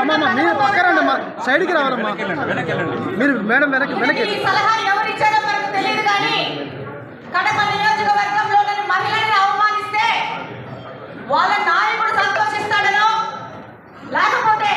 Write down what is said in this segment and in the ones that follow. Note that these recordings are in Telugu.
అమ్మమ్మ మీరు పక్కరండి అమ్మా సైడ్కి రావాలమ్మా. మీరు మేడం వెనక్కి వెనక్కి. వాళ్ళ నాయకుడు సంతోషిస్తాడనో? లేకపోతే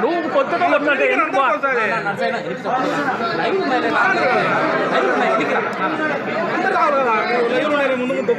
నువ్వు కొత్తగా కొట్టాలంటే ఎందుకు ముందు ముందు